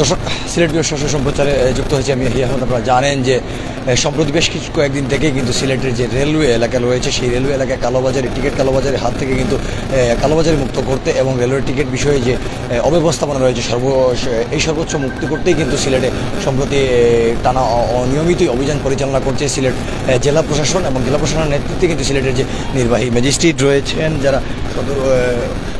দর্শক, সিলেট বিভাগ সম্প্রচারে যুক্ত হয়েছে আমি আহমদ আপনারা জানেন যে সম্প্রতি বেশ কিছু কয়েকদিন থেকেই কিন্তু সিলেটের যে রেলওয়ে এলাকা রয়েছে, সেই রেলওয়ে এলাকায় কালোবাজারি টিকিট কালোবাজারের হাত থেকে কিন্তু কালোবাজারি মুক্ত করতে এবং রেলওয়ে টিকিট বিষয়ে যে অব্যবস্থাপনা রয়েছে সর্ব এই সর্বোচ্চ মুক্তি করতেই কিন্তু সিলেটে সম্প্রতি টানা অনিয়মিতই অভিযান পরিচালনা করছে সিলেট জেলা প্রশাসন এবং জেলা প্রশাসনের নেতৃত্বে কিন্তু সিলেটের যে নির্বাহী ম্যাজিস্ট্রেট রয়েছেন, যারা সদর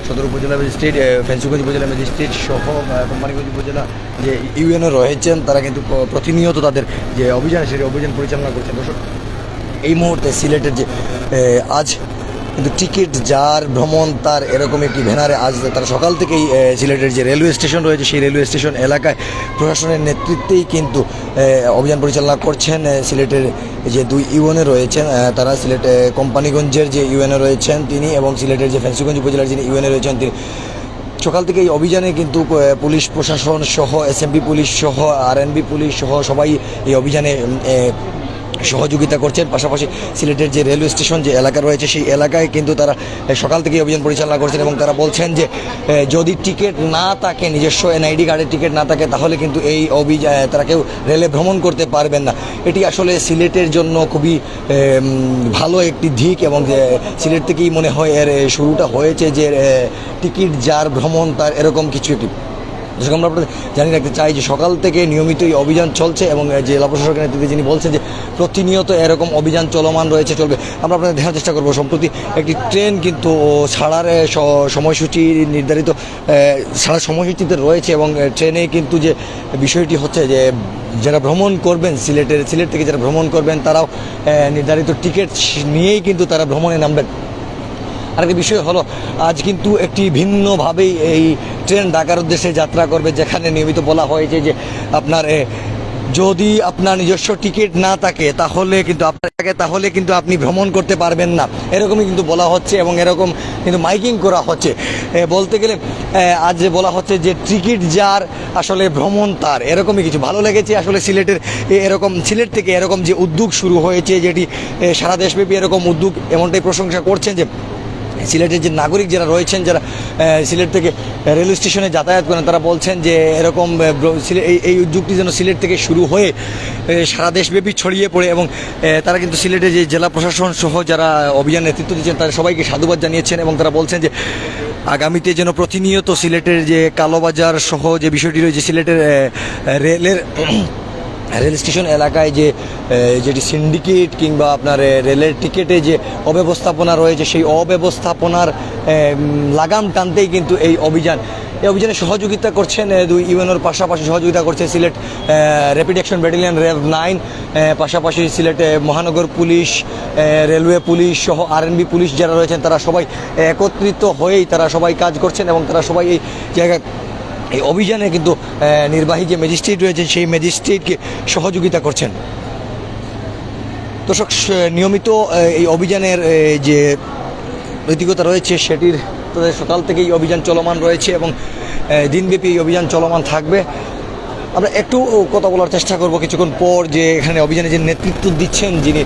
সদর উপজেলা ম্যাজিস্ট্রেট ফেন্সুগঞ্জ উপজেলা ম্যাজিস্ট্রেট সহ কোম্পানিগঞ্জ উপজেলা যে ইউএনও রয়েছেন, তারা কিন্তু প্রতিনিয়ত তাদের যে অভিযান, সেই অভিযান পরিচালনা করছেন। দর্শক, এই মুহূর্তে সিলেটের যে আজ কিন্তু টিকিট, যার ভ্রমণ, তার এরকম একটি ভ্যানারে আজ তারা সকাল থেকেই সিলেটের যে রেলওয়ে স্টেশন রয়েছে, সেই রেলওয়ে স্টেশন এলাকায় প্রশাসনের নেতৃত্বেই কিন্তু অভিযান পরিচালনা করছেন সিলেটের যে দুই ইউএনএ রয়েছেন তারা সিলেট কোম্পানিগঞ্জের যে ইউএনএ রয়েছেন তিনি এবং সিলেটের যে ফেন্সিগঞ্জ উপজেলার যিনি ইউএনএ রয়েছেন তিনি। সকাল থেকে এই অভিযানে কিন্তু পুলিশ প্রশাসন সহ, এসএমবি পুলিশ সহ, আরএনবি পুলিশ সহ সবাই এই অভিযানে সহযোগিতা করছেন। পাশাপাশি সিলেটের যে রেলওয়ে স্টেশন যে এলাকা রয়েছে, সেই এলাকায় কিন্তু তারা সকাল থেকে অভিযান পরিচালনা করছেন এবং তারা বলছেন যে যদি টিকিট না থাকে, নিজস্ব এনআইডি কার্ডের টিকিট না থাকে, তাহলে কিন্তু এই অভিযান তারা কেউ রেলে ভ্রমণ করতে পারবেন না। এটি আসলে সিলেটের জন্য খুবই ভালো একটি দিক এবং সিলেট থেকেই মনে হয় এর শুরুটা হয়েছে যে টিকিট যার ভ্রমণ তার এরকম কিছু একটি দর্শক, আমরা আপনাদের জানিয়ে রাখতে চাই যে সকাল থেকে নিয়মিত এই অভিযান চলছে এবং জেলা প্রশাসকের নেতৃত্বে যিনি বলছেন যে প্রতিনিয়ত এরকম অভিযান চলমান রয়েছে, চলবে। আমরা আপনাদের দেখার চেষ্টা করব। সম্প্রতি একটি ট্রেন কিন্তু ছাড়ার সময়সূচি নির্ধারিত ছাড়ার সময়সূচিতে রয়েছে এবং ট্রেনে কিন্তু যে বিষয়টি হচ্ছে যে যারা ভ্রমণ করবেন সিলেটের, সিলেট থেকে যারা ভ্রমণ করবেন, তারাও নির্ধারিত টিকিট নিয়েই কিন্তু তারা ভ্রমণে নামবেন। আরেকটি বিষয় হলো, আজ কিন্তু একটি ভিন্নভাবেই এই ট্রেন ঢাকার উদ্দেশ্যে যাত্রা করবে, যেখানে নিয়মিত বলা হয়েছে যে আপনার যদি আপনার নিজস্ব টিকিট না থাকে, তাহলে কিন্তু আপনার থাকে, তাহলে কিন্তু আপনি ভ্রমণ করতে পারবেন না। এরকমই কিন্তু বলা হচ্ছে এবং এরকম কিন্তু মাইকিং করা হচ্ছে। বলতে গেলে আজ বলা হচ্ছে যে টিকিট যার আসলে ভ্রমণ তার। এরকমই কিছু ভালো লেগেছে আসলে সিলেটের এরকম সিলেট থেকে এরকম যে উদ্যোগ শুরু হয়েছে, যেটি সারা দেশব্যাপী এরকম উদ্যোগ এমনটাই প্রশংসা করছেন যে সিলেটের যে নাগরিক যারা রয়েছেন, যারা সিলেট থেকে রেল স্টেশনে যাতায়াত করেন, তারা বলছেন যে এরকম এই উদ্যোগটি যেন সিলেট থেকে শুরু হয়ে সারা দেশব্যাপী ছড়িয়ে পড়ে এবং তারা কিন্তু সিলেটে যে জেলা প্রশাসন সহ যারা অভিযান নেতৃত্ব দিচ্ছেন, তারা সবাইকে সাধুবাদ জানিয়েছেন এবং তারা বলছেন যে আগামীতে যেন প্রতিনিয়ত সিলেটের যে কালোবাজার সহ যে বিষয়টি রয়েছে, সিলেটের রেলের রেল স্টেশন এলাকায় যে যেটি সিন্ডিকেট কিংবা আপনার রেলের টিকিটে যে অব্যবস্থাপনা রয়েছে, সেই অব্যবস্থাপনার লাগাম টানতেই কিন্তু এই অভিযান। এই অভিযানে সহযোগিতা করছেন দুই ইউএনওর পাশাপাশি সহযোগিতা করছে Sylhet rapid action battalion RAB nine পাশাপাশি সিলেটে মহানগর পুলিশ রেলওয়ে পুলিশ সহ আরএনবি পুলিশ যারা রয়েছেন, তারা সবাই একত্রিত হয়েই তারা সবাই কাজ করছেন এবং তারা সবাই এই জায়গায় এই অভিযানে কিন্তু নির্বাহী যে ম্যাজিস্ট্রেট রয়েছেন, সেই ম্যাজিস্ট্রেটকে সহযোগিতা করছেন। দর্শক নিয়মিত এই অভিযানের যে নৈতিকতা রয়েছে, সেটির সকাল থেকেই অভিযান চলমান রয়েছে এবং দিনব্যাপী এই অভিযান চলমান থাকবে। আমরা একটু কথা বলার চেষ্টা করব কিছুক্ষণ পর যে এখানে অভিযানে যে নেতৃত্ব দিচ্ছেন যিনি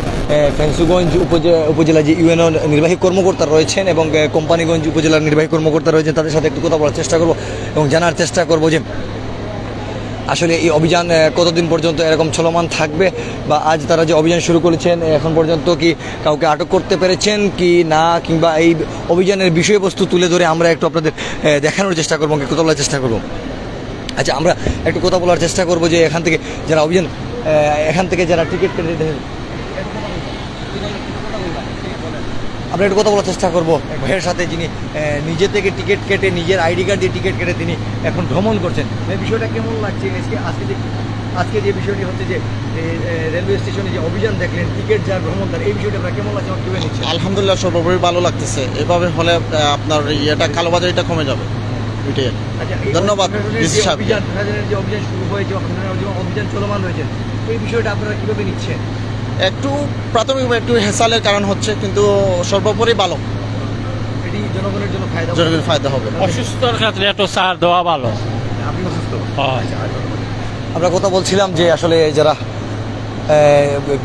ফেন্সুগঞ্জ উপজেলা উপজেলা যে ইউএনও নির্বাহী কর্মকর্তা রয়েছেন এবং কোম্পানিগঞ্জ উপজেলার নির্বাহী কর্মকর্তা রয়েছেন, তাদের সাথে একটু কথা বলার চেষ্টা করব এবং জানার চেষ্টা করব যে আসলে এই অভিযান কতদিন পর্যন্ত এরকম চলমান থাকবে বা আজ তারা যে অভিযান শুরু করেছেন এখন পর্যন্ত কি কাউকে আটক করতে পেরেছেন কি না, কিংবা এই অভিযানের বিষয়বস্তু তুলে ধরে আমরা একটু আপনাদের দেখানোর চেষ্টা করব কথা বলার চেষ্টা করব। আচ্ছা আমরা একটু কথা বলার চেষ্টা করব যে এখান থেকে যারা অভিযান এখান থেকে যারা টিকিট কেটে আমরা একটু কথা বলার চেষ্টা করব। ভাইয়ের সাথে যিনি নিজে থেকে টিকিট কেটে, নিজের আইডি কার্ড দিয়ে টিকিট কেটে তিনি এখন ভ্রমণ করছেন। এই বিষয়টা কেমন লাগছে? আজকে আজকে যে আজকে যে বিষয়টি হচ্ছে যে রেলওয়ে স্টেশনে যে অভিযান দেখলেন, টিকিট যার ভ্রমণ তার, এই বিষয়টা আপনার কেমন লাগছে? আমার নিচ্ছে আলহামদুলিল্লাহ, সর্বোপরি ভালো লাগতেছে। এভাবে হলে আপনার ইয়েটা, কালোবাজারিটা কমে যাবে। এটাই। আচ্ছা, ধন্যবাদ। অভিযান যে অভিযান শুরু হয়েছে অভিযান চলমান রয়েছে এই বিষয়টা আপনারা কীভাবে নিচ্ছেন? একটু প্রাথমিক একটু হেসালের কারণ হচ্ছে কিন্তু সর্বোপরি ভালো। এটি জনগণের জন্য ফায়দা হবে। অসুস্থর ক্ষেত্রে একটু সার দেওয়া ভালো। আপনি অসুস্থ? আমরা কথা বলছিলাম যে আসলে যারা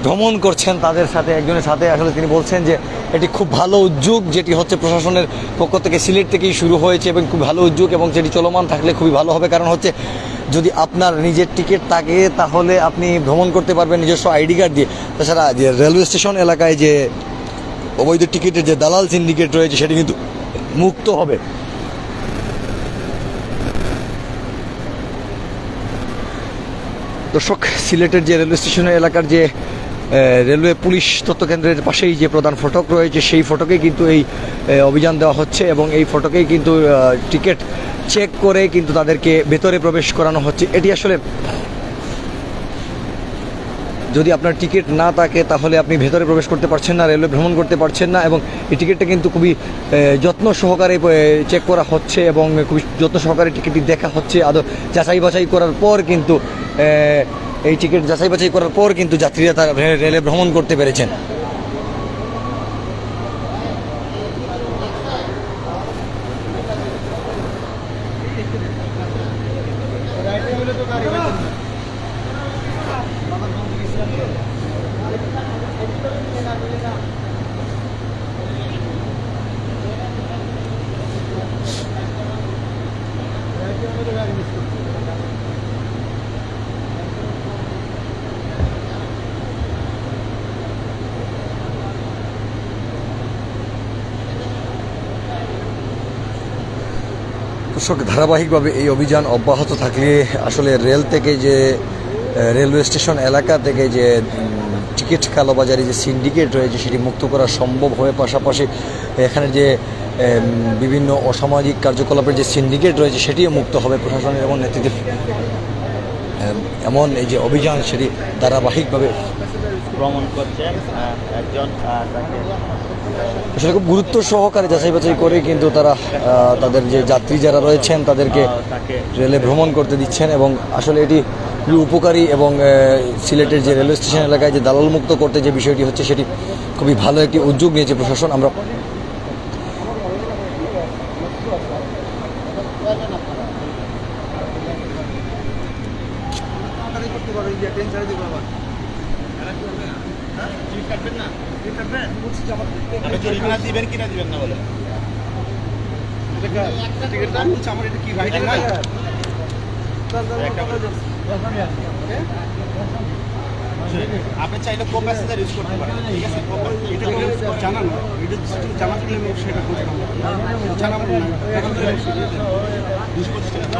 ভ্রমণ করছেন তাদের সাথে, একজনের সাথে। আসলে তিনি বলছেন যে এটি খুব ভালো উদ্যোগ, যেটি হচ্ছে প্রশাসনের পক্ষ থেকে সিলেট থেকেই শুরু হয়েছে এবং খুব ভালো উদ্যোগ এবং যেটি চলমান থাকলে খুবই ভালো হবে। কারণ হচ্ছে, যদি আপনার নিজের টিকিট থাকে, তাহলে আপনি ভ্রমণ করতে পারবেন নিজস্ব আইডি কার্ড দিয়ে। তাছাড়া যে রেলওয়ে স্টেশন এলাকায় যে অবৈধ টিকিটের যে দালাল সিন্ডিকেট রয়েছে, সেটি কিন্তু মুক্ত হবে। দর্শক, সিলেটের যে রেলওয়ে স্টেশনের এলাকার যে রেলওয়ে পুলিশ তথ্যকেন্দ্রের পাশেই যে প্রধান ফটক রয়েছে, সেই ফটকেই কিন্তু এই অভিযান দেওয়া হচ্ছে এবং এই ফটকেই কিন্তু টিকিট চেক করে কিন্তু তাদেরকে ভেতরে প্রবেশ করানো হচ্ছে। এটি আসলে যদি আপনার টিকিট না থাকে, তাহলে আপনি ভেতরে প্রবেশ করতে পারছেন না, রেলওয়ে ভ্রমণ করতে পারছেন না এবং এই টিকিটটা কিন্তু খুবই যত্ন সহকারে চেক করা হচ্ছে এবং খুবই যত্ন সহকারে টিকিটটি দেখা হচ্ছে আদৌ যাচাই বাছাই করার পর কিন্তু এই টিকিট যাচাই বাছাই করার পর কিন্তু যাত্রীরা তারা রেলে ভ্রমণ করতে পেরেছেন। দর্শক ধারাবাহিকভাবে এই অভিযান অব্যাহত থাকলে আসলে রেল থেকে যে রেলওয়ে স্টেশন এলাকা থেকে যে টিকিট কালোবাজারে যে সিন্ডিকেট রয়েছে সেটি মুক্ত করা সম্ভব হয়ে পাশাপাশি এখানে যে বিভিন্ন অসামাজিক কার্যকলাপের যে সিন্ডিকেট রয়েছে সেটিও মুক্ত হবে প্রশাসনের এবং নেতৃত্বে উম, এমন এই যে অভিযান সেটি ধারাবাহিকভাবে ভ্রমণ করছেন একজন আসলে খুব গুরুত্ব সহকারে যাচাই বাছাই করে কিন্তু তারা তাদের যে যাত্রী যারা রয়েছেন তাদেরকে রেলে ভ্রমণ করতে দিচ্ছেন এবং আসলে এটি খুবই উপকারী এবং সিলেটের যে রেলওয়ে স্টেশন এলাকায় যে দালাল মুক্ত করতে যে বিষয়টি হচ্ছে সেটি খুবই ভালো একটি উদ্যোগ নিয়েছে প্রশাসন। আমরা জরিমানা দিবেন কিনা দিবেন না বলে আপনি চাইলে কো প্যাসেঞ্জার ইউজ করতে পারেন ঠিক আছে? এটা তো জানানো এটা জানা থাকলে আমি সেটা জানাব। দুশো পঁচিশ টাকা।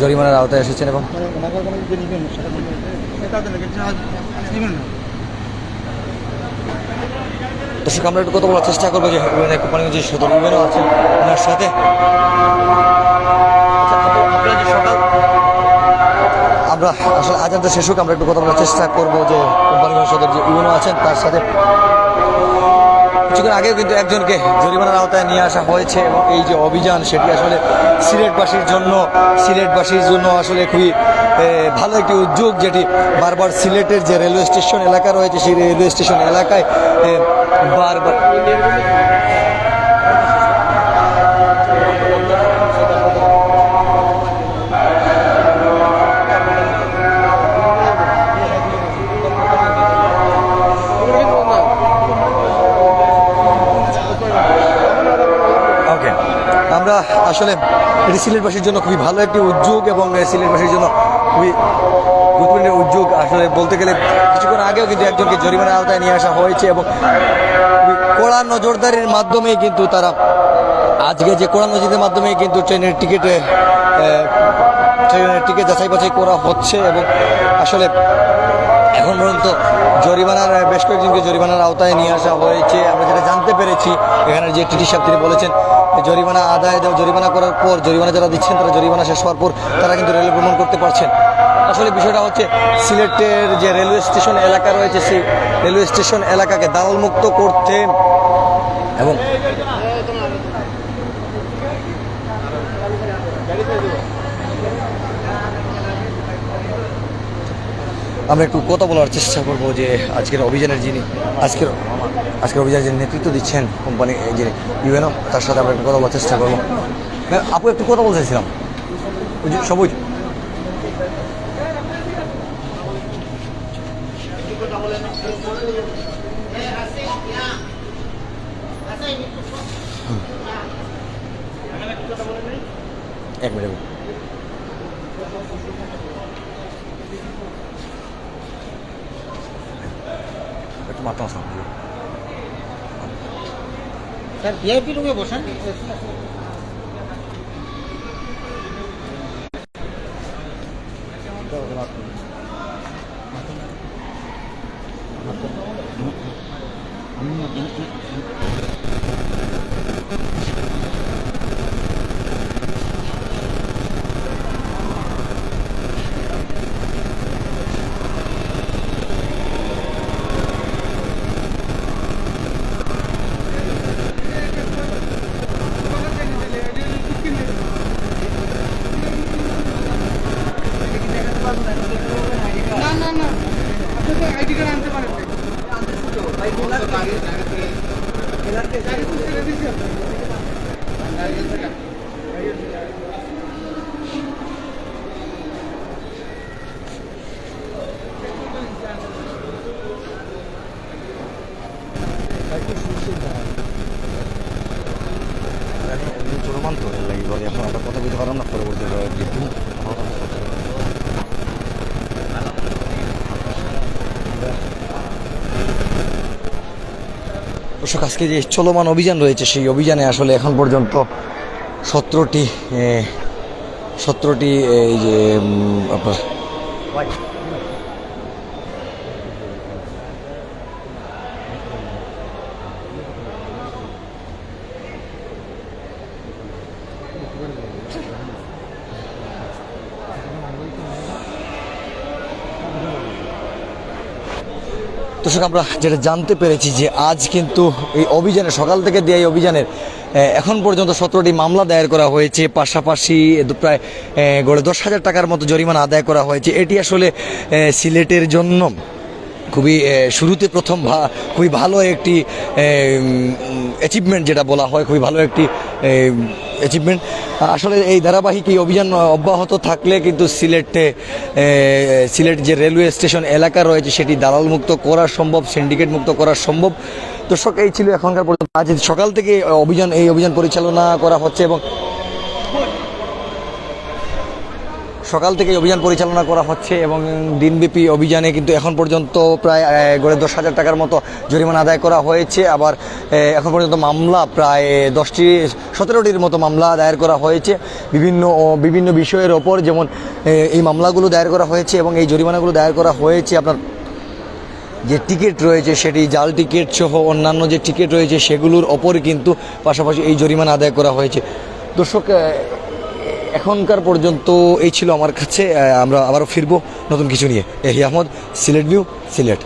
জরিমানার আওতায় এসেছেন এবং দর্শক আমরা একটু কথা বলার চেষ্টা করব যে কোম্পানিগঞ্জ যে সদর ইউএনও আছেন ওনার সাথে। আচ্ছা, আমরা আসলে আজানটা শেষ হোক আমরা একটু কথা বলার চেষ্টা করব যে কোম্পানিগঞ্জ সদর যে ইউএনও আছেন তার সাথে কিছুক্ষণ আগেও কিন্তু একজনকে জরিমানার আওতায় নিয়ে আসা হয়েছে এবং এই যে অভিযান সেটি আসলে সিলেটবাসীর জন্য সিলেটবাসীর জন্য আসলে খুবই ভালো একটি উদ্যোগ যেটি বারবার সিলেটের যে রেলওয়ে স্টেশন এলাকা রয়েছে, সেই রেলওয়ে স্টেশন এলাকায় বারবার আসলে এটি সিলেটবাসীর জন্য খুবই ভালো একটি উদ্যোগ এবং সিলেটবাসীর জন্য খুবই গুরুত্বপূর্ণ উদ্যোগ। আসলে বলতে গেলে কিছুক্ষণ আগেও কিন্তু একজনকে জরিমানার আওতায় নিয়ে আসা হয়েছে এবং কড়া নজরদারির মাধ্যমে কিন্তু তারা আজকে যে কড়া নজরদারির মাধ্যমে কিন্তু ট্রেনের টিকিটে ট্রেনের টিকিট যাচাই বাছাই করা হচ্ছে এবং আসলে এখন পর্যন্ত জরিমানার, বেশ কয়েকজনকে জরিমানার আওতায় নিয়ে আসা হয়েছে। আমরা যেটা জানতে পেরেছি, এখানে যে টিটি সাহেব তিনি বলেছেন জরিমানা আদায় জরিমানা করার পর, জরিমানা যারা দিচ্ছেন, তারা জরিমানা শেষ হওয়ার পর তারা কিন্তু রেল ভ্রমণ করতে পারছেন। আসলে বিষয়টা হচ্ছে, সিলেটের যে রেলওয়ে স্টেশন এলাকা রয়েছে, সেই রেলওয়ে স্টেশন এলাকাকে দালমুক্ত করতে এবং আমরা একটু কথা বলার চেষ্টা করব যে আজকের অভিযানের যিনি, আজকের আজকের অভিযানের যিনি নেতৃত্ব দিচ্ছেন কোম্পানি, এই যে ইউএনও, তার সাথে আমরা একটু কথা বলার চেষ্টা করব। আপু একটু কথা বলতে চাইছিলাম। ওই যে সবুজ। এক মিনিট। মাত্রা আসলাম স্যার ভিআইপি রুমে বসেন। না না না আপনি তো আইডি কার্ড আনতে পারেন চলমান তো এর লাগি বলে এখন আমরা কথা বলতে পারলাম না পরবর্তী দর্শক, আজকে যে চলমান অভিযান রয়েছে, সেই অভিযানে আসলে এখন পর্যন্ত সতেরোটি সতেরোটি এই যে আপনার দর্শক, আমরা যেটা জানতে পেরেছি যে আজ কিন্তু এই অভিযানে, সকাল থেকে দেওয়া এই অভিযানের এখন পর্যন্ত সতেরোটি মামলা দায়ের করা হয়েছে। পাশাপাশি প্রায় গড়ে দশ হাজার টাকার মতো জরিমানা আদায় করা হয়েছে। এটি আসলে সিলেটের জন্য। খুবই শুরুতে প্রথম খুবই ভালো একটি অ্যাচিভমেন্ট যেটা বলা হয়, খুবই ভালো একটি অ্যাচিভমেন্ট আসলে এই ধারাবাহিক এই অভিযান অব্যাহত থাকলে কিন্তু সিলেটে সিলেট যে রেলওয়ে স্টেশন এলাকা রয়েছে, সেটি দালাল মুক্ত করা সম্ভব সিন্ডিকেট মুক্ত করা সম্ভব। দর্শক, এই ছিল এখনকার পর্যন্ত। আজ সকাল থেকে অভিযান, এই অভিযান পরিচালনা করা হচ্ছে এবং সকাল থেকে অভিযান পরিচালনা করা হচ্ছে এবং দিনব্যাপী অভিযানে কিন্তু এখন পর্যন্ত প্রায় গড়ে দশ হাজার টাকার মতো জরিমানা আদায় করা হয়েছে। আবার এখন পর্যন্ত মামলা প্রায় দশটি, সতেরোটির মতো মামলা দায়ের করা হয়েছে। বিভিন্ন বিভিন্ন বিষয়ের ওপর যেমন এই মামলাগুলো দায়ের করা হয়েছে এবং এই জরিমানাগুলো দায়ের করা হয়েছে। আপনার যে টিকিট রয়েছে সেটি জাল টিকিট সহ অন্যান্য যে টিকিট রয়েছে সেগুলোর ওপর কিন্তু পাশাপাশি এই জরিমানা আদায় করা হয়েছে। দর্শক এখনকার পর্যন্ত এই ছিল আমার কাছে আমরা আবারও ফিরবো নতুন কিছু নিয়ে। এহি আহমদ, সিলেট ভিউ সিলেট।